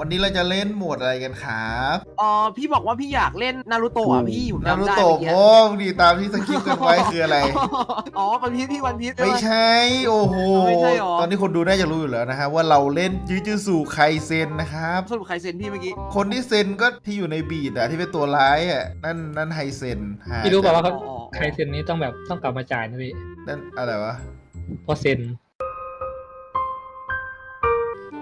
วันนี้เราจะเล่นโหมดอะไรกันครับอ๋อพี่บอกว่าพี่อยากเล่นนารูโตะอะพี่ผมนารูจำได้โตะเมื่อกี้โอ้ดีตามที่สคริปต์กันไว้คืออะไร อ๋อวันพีชพี่วันพีช ไม่ใช่ โอ้โห ไม่ใช่หรอ ตอนนี้คนดูน่าจะรู้อยู่แล้วนะครับว่าเราเล่นยื้อจื้อสู่ไคเซนนะครับ สรุปใครเซ็นพี่เมื่อกี้ คนที่เซนก็ที่อยู่ในบีดอะที่เป็นตัวร้ายอะนั่นนั่นไฮเซนฮะพี่รู้เปล่าว่าเขาอ๋อ ใครเซ็นนี้ต้องแบบต้องกลับมาจ่ายนะพี่นั่นอะไรวะ เพราะเซ็น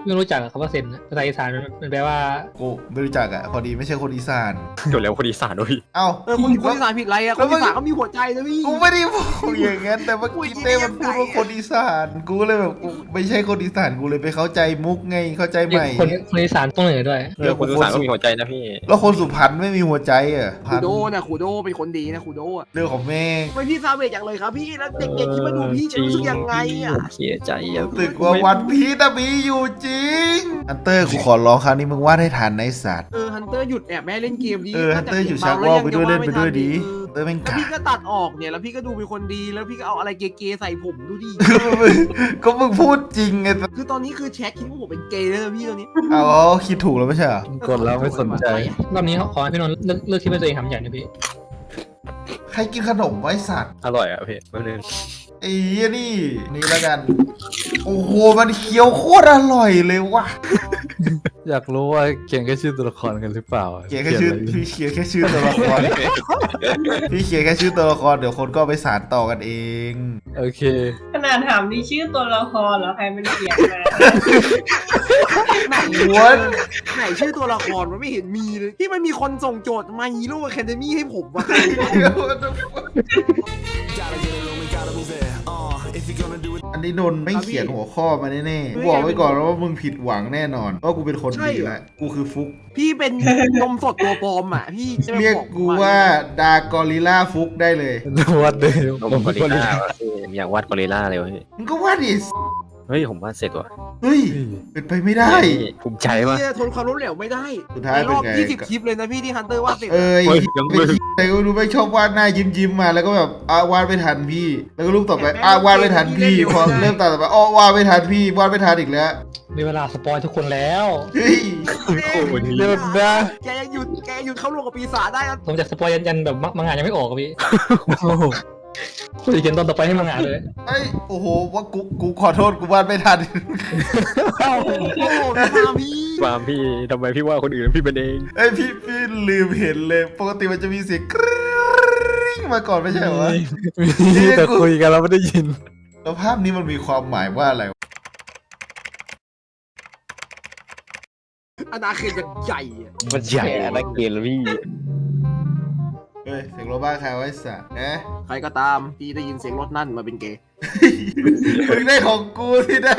ไม่รู้จักอะคำว่าเซ็นอะภาษาอีสานมันมันแปลว่ากูไม่รู้จักอะพอดีไม่ใช่คนอีสานเดี๋ยวแล้วคนอีสานด้วยเอ้า เออคนคนอีสานผิดอะไรอะแล้ควนมึงอีสานก็มีหัวใจนะพี่ กูไม่ได้บอกอย่างนั้นแต่เมื่อกี้เต้มันพูดว่าคนอีสานกูเลยแบบกูไม่ใช่คนอีสานกูเลยไปเข้าใจมุกไงเข้าใจใหม่คนคนอีสานต้องเหนือด้วยเออคนอีสานก็มีหัวใจนะพี่ แล้วคนสุพรรณไม่มีหัวใจเหรอะคูโดนะคูโดเป็นคนดีนะคูโดอะเรื่องของแม่งไม่พี่ซาเวจอย่างเลยครับพี่แล้วเด็กๆที่มาดูพี่จะรู้สึกยังไงอะเสียใจอะรู้สึกว่าวันพีชน่ะมีอยู่จริง ฮันเตอร์กูขอร้องครั้งนี้มึงวาดให้ทันในะไอ้สัตว์เออฮันเตอร์หยุดแอบแม่เล่นเกมดีเออฮันเตอร์อยู่ชักว่าวไปด้วยเล่นไปด้วยดีเตอร์แม่งแล้วกาพี่ก็ตัดออกเนี่ยแล้วพี่ก็ดูเป็นคนดีแล้วพี่ก็เอาอะไรเก๋ๆใส่ผมดูดิ ก็มึงพูดจริงไงคือตอนนี้คือแชทคิดว่าผมเป็นเกย์เลยนะพี่ตอนนี้ เอาคิดถูกแล้วไม่ใช่เหรอ กดแล้วไม่สนใจ รอบนี้ขอให้พี่นนท์เลือกเลือกที่เป็นตัวเองทำใหญ่นะพี่ ใครกินขนมไว้สัตว์ อร่อยอะพี่แป๊บนึง ไอ้เหี้ยนี่ นี่แล้วกัน โอ้โห มันเคี้ยวโคตรอร่อยเลยว่ะ อยากรู้ว่าเขียนแค่ชื่อตัวละครกันหรือเปล่าเขียนแค่ชื่อขียนอะไรพี่เขียนแค่ชื่อตัวละคร พี่เขียนแค่ชื่อตัวละคร เดี๋ยวคนก็เอาไปสารต่อกันเอง โอเค ขนาดถามนี่ชื่อตัวละครเหรอใครมันเขียนมาไหนหัวไหนชื่อตัวละครมันไม่เห็นมีเลยที่มันมีคนส่งโจทย์มาฮีโร่อะคาเดมี่ให้ผมว่ะ นนี้นนท์ไม่เขียนหัวข้อมาแน่ๆกูบอกไว้ก่อนแล้วว่ามึงผิดหวังแน่นอนว่ากูเป็นคนดีแล้วกูคือฟุก พี่เป็นนมสดตัวปลอมอะพี่จะมาเรียกบอกกูว่าดากอริลล่าฟุกได้เลยวัดเลยนมกอริลลาว่ะพี่ผมอยากวาดกอริลลาเลยวะพี่มึงก็ว่าดิ เฮ้ยผมวาดเสร็จว่ะเฮ้ย เป็นไปไม่ได้พี่ภูมิใจว่ะพี่ทนความล้มเหลวไม่ได้สุดท้ายในรอบเป็นไง 20คลิปเลยนะพี่ที่ฮันเตอร์วาดเสร็จเอ้ยเฮ้ยยังไม่ไม่คิดอะไรก็ไม่รู้ไม่ชอบวาดหน้ายิ้มยิ้มๆมาแล้วก็แบบอ่าวาดไม่ทันพี่ แล้วก็รูปต่อไปอ่าวาดไม่ทันพี่พอเริ่มตัดต่อไปอ๋อวาดไม่ทันพี่วาดไม่ทันอีกแล้วมีเวลาสปอยทุกคนแล้ว เฮ้ย โอ้โหนี่ เดี๋ยวนะ แกยังหยุดแกยังหยุดเข้าร่วมกับปีศาจได้อะผมจะสปอยยันยันแบบมังงานยังไม่ออกอะพี่ โอ้โห คุยเขียนตอนต่อไปให้มังงานเลยไอ้ยโอ้โหว่ากูกูขอโทษกูวาดไม่ทัน โอ้โหมาพี่ฟาร์มพี่ทำไมพี่ว่าคนอื่นพี่เป็นเองเอ้ยพี่พี่ลืมเห็นเลย ปกติมันจะมีเสียงกริ๊งมาก่อนไม่ใช่เหรอวะ มีแต่คุยกันแล้วไม่ได้ยิน แล้วภาพนี้มันมีความหมายว่าอะไรวะอนาเขตอย่างใหญ่อะมันใหญ่นะเกมพี่ เฮ้ยเสียงโรบ้าใครไว้สัตว์นะใครก็ตามที่ได้ยินเสียงรถนั่นมาเป็นเกย์มึงได้ของกูที่ได้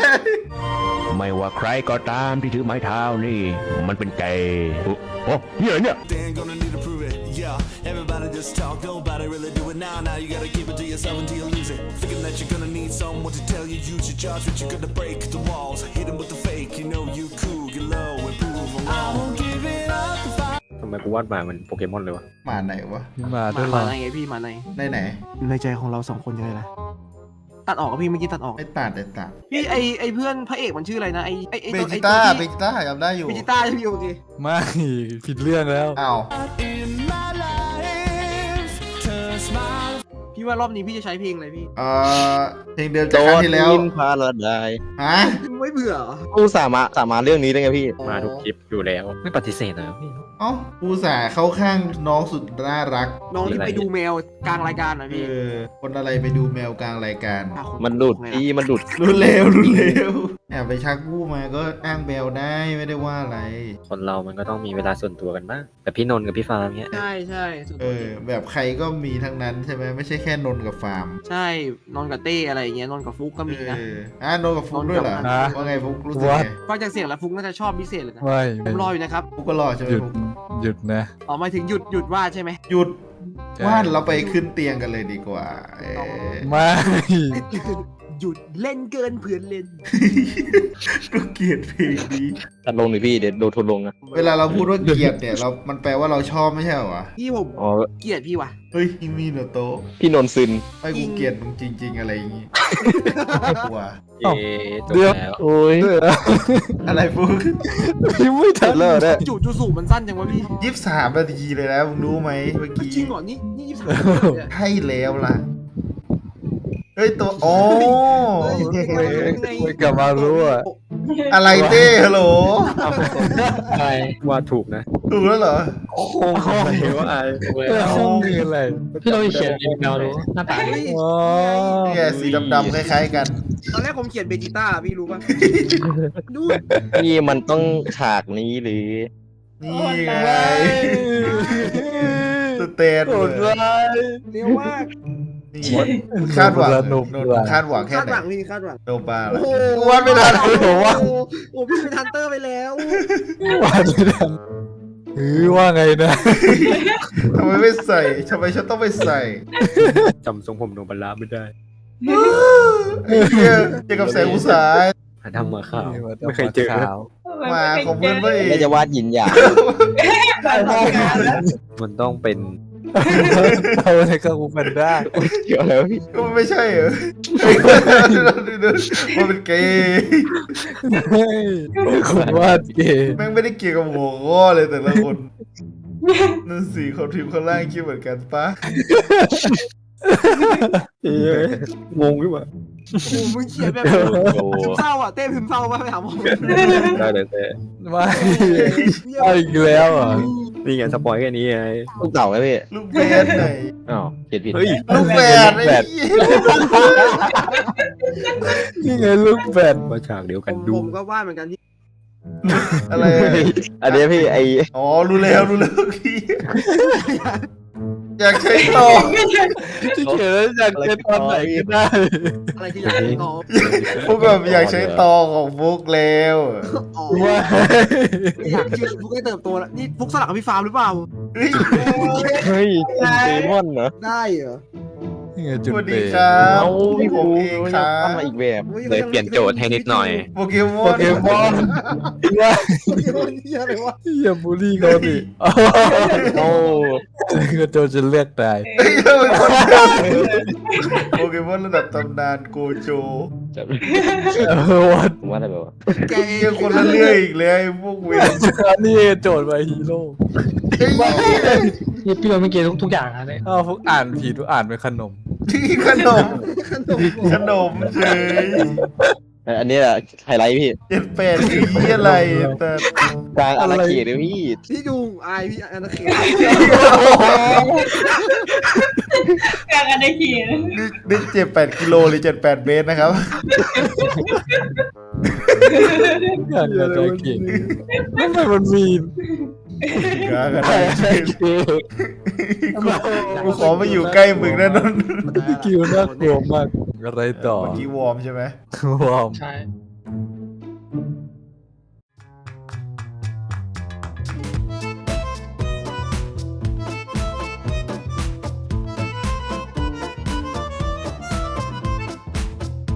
ไม่ว่าใครก็ตามที่ถือไม้เท้านี่ มันเป็นเกย์โอ้โอ้เหี้ยเนี่ย They ain't gonna need to prove it. Yeah, everybody just talk, nobody really do it now. Now you gotta keep it to yourself until you lose it. Thinking that you're gonna need someone to tell you, use your judge, but you're gonna break the walls. Hit 'em with the fake, you know you cool, get low and prove 'em wrong. I won't give it up the fight. ทำไมกูวาดมาเหมันโปเกมอนเลยวะมาไหนวะ มาด้มาวยเหรมาอในไงพี่มาในในไหน ในใจของเราสองคนยังไงล่ะตัดออกกับพี่เมื่อกี้ตัดออกไม่ตัดแต่ตัดพี่ไอไอเพื่อนพระเอกมันชื่ออะไรนะไอไอไอเบตัวไอจิตัวต้าที่เบจิต้าจำได้อยู่เบจิต้าใช่ไหมโอเคไม่ผิดเรื่องแล้ว อ้าว In พี่ว่ารอบนี้พี่จะใช้เพลงอะไรพี่เอ่อเพลงเดิมจากครั้งที่แล้วพาราไดฮะไม่เบื่อเหรอกูสามารถสามารถเรื่องนี้ได้ไงพี่ มาทุกคลิปอยู่แล้ว ไม่ปฏิเสธเลยพี่ เอ้ากูสาเข้าข้างน้องสุดน่ารักน้องที่ไปดูแมวกลางรายการนะเอพี่อคนอะไรไปดูแมวกลางรายการอะคมันหลุดไงพี่ล่ะมันหลุด รุนเร็วรุนเร็วแอบไปชักกู้มาก็อ้างแบลได้ไม่ได้ว่าอะไร คนเรามันก็ต้องมีเวลาส่วนตัวกันบ้างแต่พี่นนท์กับพี่ฟาร์มเนี้ย ใช่ใช่สุดเออ แบบใครก็มีทั้งนั้นใช่ไหมไม่ใช่แค่นนท์กับฟาร์มใช่นอนกับเต้อะไรอย่างเงี้ยนอนกับฟุกก็มีนะ เอออะนนท์กับฟุกด้วยเหรอฮะ ว่าไงฟุกรู้สึก What? ไงฟังจากเสียงแล้วฟุกน่าจะชอบพิเศษเลยนะไม่ผมรออยู่นะครับฟุกก็รอใช่ไหมหยุดฟุกหยุดนะอ๋อหมายถึงหยุดหยุดว่าดใช่ไหมหยุดใช่ว่านเราไปขึ้นเตียงกันเลยดีกว่าเออ ไม่ หยุดเล่นเกินเพื่อนเล่น ก็เกลียดเพลงนี้ ตัดลงหน่อยพี่เดี๋ยวโดนทุนลงนะเวลาเราพูดว่าเกลียดเนี่ยเรามันแปลว่าเราชอบไม่ใช่เหรอวะพี่ผมอ๋อเกลียดพี่ว่ะ เฮ้ยมีเนอะโตะพี่นนท์ซึนไม่กูเกลียดมึงจริง ๆ อะไรอย่างงี้กลัวเย้จบเดี๋ยวแล้วโอ้ยอะไรฟุกยังไม่ทันเลิกได้จูจูสูมันสั้นจังวะพี่ยี่สิบสามนาทีเลยนะมึงรู้ไหมเมื่อกี้จริงเหรอนี่นี่ยี่สิบสามให้แล้วล่ะ เฮ้ยตัวโอ้ไม่กลับมารู้อะอะไรเต้ฮัลโหลอะไรว่าถูกนะถูกแล้วเหรออะไรวะไอ้ห้องคืออะไรพี่เราเขียนเป็นแมวดูหน้าตาเฮ้ยอ๋อนี่ไงสีดำๆคล้ายๆกันตอนแรกผมเขียนเบจิต้าพี่รู้ป่ะดูนี่มันต้องฉากนี้หรือนี่ไงสเตนโหดร้ายเร็วมาก นี่คาดหวังหนุกโดหนุนกคาดหวังแค่คาดไหหวังนพี่คาดหวังโดนปลาโอ้ละโหวาดไม่ทันโอ้โหโอ้พี่เป็นฮันเตอร์ไปแล้วว่าไม่ทันเออว่าไงนะทำไมไม่ใส่ทำไมฉันต้องไปใส่จำทรงผมโนบัลลาไม่ได้ไอ้เหี้ยเกี่ยวกับแสงอุตสาหหาทำมาข่าวไม่เคยเจอขาวมาของเพื่อนเว้ยไม่จะวาดหยินหยางมันต้องเป็น เอาอะไรก็กูเป็นได้เกี่ยวแล้วะพี่ก็มันไม่ใช่เหรอมันเป็นเกย์เฮ้ยคนวาดเกย์แม่งไม่ได้เกี่ยวกับหัวข้อเลยแต่ละคนนั่นสิคนพิมพ์ข้างล่างคิดเหมือนกันปะงงขึ้นมา โอ้โหมึงเขียนแบบโอ้พิมพ์เศร้าอะเต้พิมพ์เศร้าป่ะไปหาหมอได้เลยแต่ไม่เอาอีกแล้วเหรอะนี่ไงสปอยแค่นี้ไงลูกเต่าไหมพี่ลูกแบดไหนอ้าวเขียนผิดเฮ้ยลูกแบดไอ้เหี้ยนี่ไงลูกแบดมาฉากเดียวผกันมดูผมก็ว่าเหมือนกันที่อะไรอันนี้พี่ไออ๋อรู้แล้วรู้แล้วพี่ อยากใช้ต่อที่เขียนแล้วอยากเป็นตอนไหนก็ได้อะไรที่อยากให้น้องพวกแบบอยากใช้ต่อของพวกแล้วอ๋อว่าอยากชื่อฟุกให้เติบโตแล้วนี่ฟุกสลักกับพี่ฟาร์มหรือเปล่าเฮ้ยเฮ้ยจินเดมอนเหรอได้เหรอ นี่ไงสจุดวัสเบดีรครับพี่ผมเองครัตั้บงมาอีกแบบฮ้เลยเปลี่ยนโจทย์ให้นิดหน่อย โปเกมอโปนเกมอนว่าโปเกมอนที่อะไรวะอย่าบูลลี่เขาดิโอ้ก็โจจะเลือกตายเฮ้ยทำไมคนเดิมโปเกมอนระดับตำนานโกโจจะเออวัดผมว่าอะไรแบบว่าแกเรื่องคนละเรื่องอีกแล้วไอ้พวกเวรอันนี้โจทย์มาฮีโร่เฮ้ยนี่พี่เราไม่เกี่ยวทุกทุกอย่างอะเนี่ย อ้าวพวกอ่านผิดพวกอ่านเป็นขนม ที่ขนมขนมเฉยอันนี้แหละไฮไลท์พี่เจ็ดแปดที่อะไรแต่กลางอาณาเขตเลยพี่พี่ดูอายพี่อนาเขตกลางกันได้ขี่นี่นี่เจ็ดแปดกิโลหรือเจ็ดแปดเมตรนะครับอ่านอะไรเก่งทำไมมันมี กากันกูขอมาอยู่ใกล้มึงนะนนท์คิวน่ากลัวมาก อะไรต่อเมื่อกี้วอร์มใช่ไหม วอร์ม ใช่